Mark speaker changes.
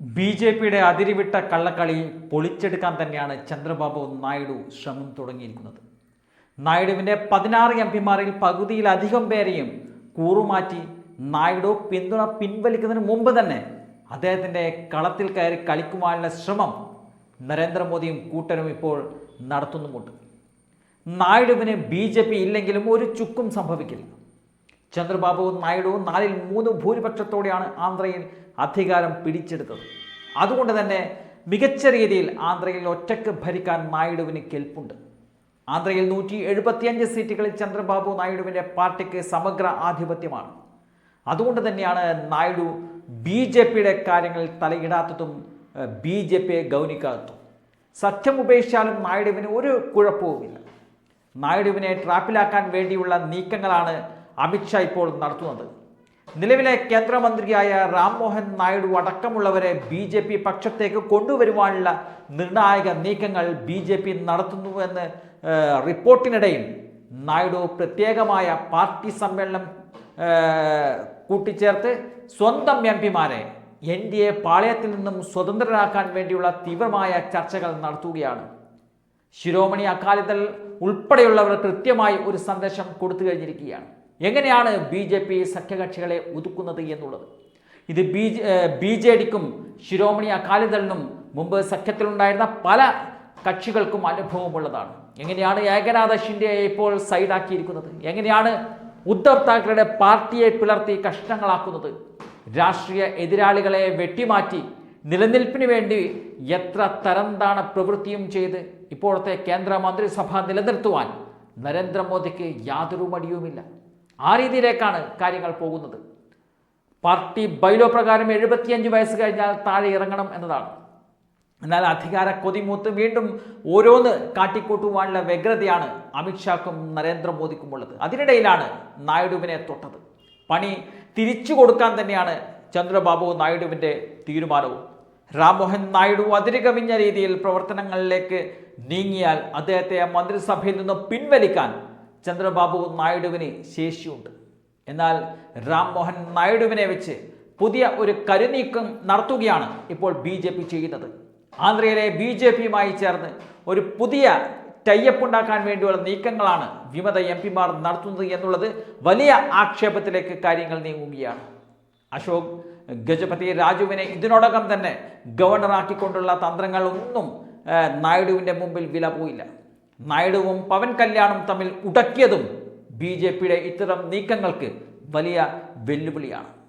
Speaker 1: B J പിയുടെ അതിരിവിട്ട കള്ളക്കളി പൊളിച്ചെടുക്കാൻ തന്നെയാണ് ചന്ദ്രബാബു നായിഡു ശ്രമം തുടങ്ങിയിരിക്കുന്നത്. നായിഡുവിന്റെ പതിനാറ് എം പിമാരിൽ പകുതിയിലധികം പേരെയും കൂറുമാറ്റി നായിഡു പിന്തുണ പിൻവലിക്കുന്നതിന് മുമ്പ് തന്നെ അദ്ദേഹത്തിന്റെ കളത്തിൽ കയറി കളിക്കുവാനുള്ള ശ്രമം നരേന്ദ്രമോദിയും കൂട്ടരും ഇപ്പോൾ നടത്തുന്നുമുണ്ട്. നായിഡുവിന് ബി ഇല്ലെങ്കിലും ഒരു ചുക്കും സംഭവിക്കില്ല. ചന്ദ്രബാബു നായിഡു നാലിൽ മൂന്ന് ഭൂരിപക്ഷത്തോടെയാണ് ആന്ധ്രയിൽ അധികാരം പിടിച്ചെടുത്തത്. അതുകൊണ്ട് തന്നെ മികച്ച രീതിയിൽ ആന്ധ്രയിൽ ഒറ്റയ്ക്ക് ഭരിക്കാൻ നായിഡുവിന് കെൽപ്പുണ്ട്. ആന്ധ്രയിൽ നൂറ്റി എഴുപത്തിയഞ്ച് സീറ്റുകളിൽ ചന്ദ്രബാബു നായിഡുവിന്റെ പാർട്ടിക്ക് സമഗ്ര ആധിപത്യമാണ്. അതുകൊണ്ട് തന്നെയാണ് നായിഡു ബി ജെ പിയുടെ കാര്യങ്ങളിൽ തലയിടാത്തതും ബി ജെ പിയെ ഗൗനിക്കാത്തതും. സത്യം ഉപേക്ഷിച്ചാലും നായിഡുവിന് ഒരു കുഴപ്പവുമില്ല. നായിഡുവിനെ ട്രാപ്പിലാക്കാൻ വേണ്ടിയുള്ള നീക്കങ്ങളാണ് അമിത്ഷാ ഇപ്പോൾ നടത്തുന്നത്. നിലവിലെ കേന്ദ്രമന്ത്രിയായ രാംമോഹൻ നായിഡു അടക്കമുള്ളവരെ ബി ജെ പി പക്ഷത്തേക്ക് കൊണ്ടുവരുവാനുള്ള നിർണായക നീക്കങ്ങൾ ബി ജെ പി നടത്തുന്നുവെന്ന് റിപ്പോർട്ടിനിടയിൽ നായിഡു പ്രത്യേകമായ പാർട്ടി സമ്മേളനം കൂട്ടിച്ചേർത്ത് സ്വന്തം എം പിമാരെ എൻ ഡി എ പാളയത്തിൽ നിന്നും സ്വതന്ത്രരാക്കാൻ വേണ്ടിയുള്ള തീവ്രമായ ചർച്ചകൾ നടത്തുകയാണ്. ശിരോമണി അകാലിദൾ ഉൾപ്പെടെയുള്ളവർ കൃത്യമായി ഒരു സന്ദേശം കൊടുത്തു കഴിഞ്ഞിരിക്കുകയാണ്. എങ്ങനെയാണ് ബി ജെ പി സഖ്യകക്ഷികളെ ഒതുക്കുന്നത് എന്നുള്ളത്? ഇത് ബി ബി ജെ ഡിക്കും ശിരോമണി അകാലിദളിനും മുമ്പ് സഖ്യത്തിലുണ്ടായിരുന്ന പല കക്ഷികൾക്കും അനുഭവമുള്ളതാണ്. എങ്ങനെയാണ് ഏകനാഥ ഷിൻഡെയെ ഇപ്പോൾ സൈഡാക്കിയിരിക്കുന്നത്? എങ്ങനെയാണ് ഉദ്ധവ് താക്കറയുടെ പാർട്ടിയെ പിളർത്തി കഷ്ണങ്ങളാക്കുന്നത്? രാഷ്ട്രീയ എതിരാളികളെ വെട്ടിമാറ്റി നിലനിൽപ്പിന് വേണ്ടി എത്ര തരംതാണ പ്രവൃത്തിയും ചെയ്ത് ഇപ്പോഴത്തെ കേന്ദ്ര മന്ത്രിസഭ നിലനിർത്തുവാൻ നരേന്ദ്രമോദിക്ക് യാതൊരു മടിയുമില്ല. ആ രീതിയിലേക്കാണ് കാര്യങ്ങൾ പോകുന്നത്. പാർട്ടി ബൈലോ പ്രകാരം എഴുപത്തിയഞ്ച് വയസ്സ് കഴിഞ്ഞാൽ താഴെ ഇറങ്ങണം എന്നതാണ്. എന്നാൽ അധികാര കൊതിമൂത്ത് വീണ്ടും ഓരോന്ന് കാട്ടിക്കൂട്ടുവാനുള്ള വ്യഗ്രതയാണ് അമിത്ഷാക്കും നരേന്ദ്രമോദിക്കുമുള്ളത് അതിനിടയിലാണ് നായിഡുവിനെ തൊട്ടത്. പണി തിരിച്ചു കൊടുക്കാൻ തന്നെയാണ് ചന്ദ്രബാബു നായിഡുവിന്റെ തീരുമാനവും. രാംമോഹൻ നായിഡു അതിരുകവിഞ്ഞ രീതിയിൽ പ്രവർത്തനങ്ങളിലേക്ക് നീങ്ങിയാൽ അദ്ദേഹത്തെ മന്ത്രിസഭയിൽ നിന്ന് പിൻവലിക്കാൻ ചന്ദ്രബാബു നായിഡുവിന് ശേഷിയുണ്ട്. എന്നാൽ രാംമോഹൻ നായിഡുവിനെ വെച്ച് പുതിയ ഒരു കരുനീക്കം നടത്തുകയാണ് ഇപ്പോൾ ബി ജെ പി ചെയ്യുന്നത്. ആന്ധ്രയിലെ ബി ജെ പിയുമായി ചേർന്ന് ഒരു പുതിയ ടൈപ്പ് ഉണ്ടാക്കാൻ വേണ്ടിയുള്ള നീക്കങ്ങളാണ് വിമത എം പിമാർ നടത്തുന്നത് എന്നുള്ളത് വലിയ ആക്ഷേപത്തിലേക്ക് കാര്യങ്ങൾ നീങ്ങുകയാണ്. അശോക് ഗജപതി രാജുവിനെ ഇതിനോടകം തന്നെ ഗവർണറാക്കിക്കൊണ്ടുള്ള തന്ത്രങ്ങളൊന്നും നായിഡുവിന്റെ മുമ്പിൽ വില പോയില്ല. നായിഡുവും പവൻ കല്യാണും തമ്മിൽ ഉടക്കിയതും ബി ജെ പിയുടെ ഇത്തരം നീക്കങ്ങൾക്ക് വലിയ വെല്ലുവിളിയാണ്.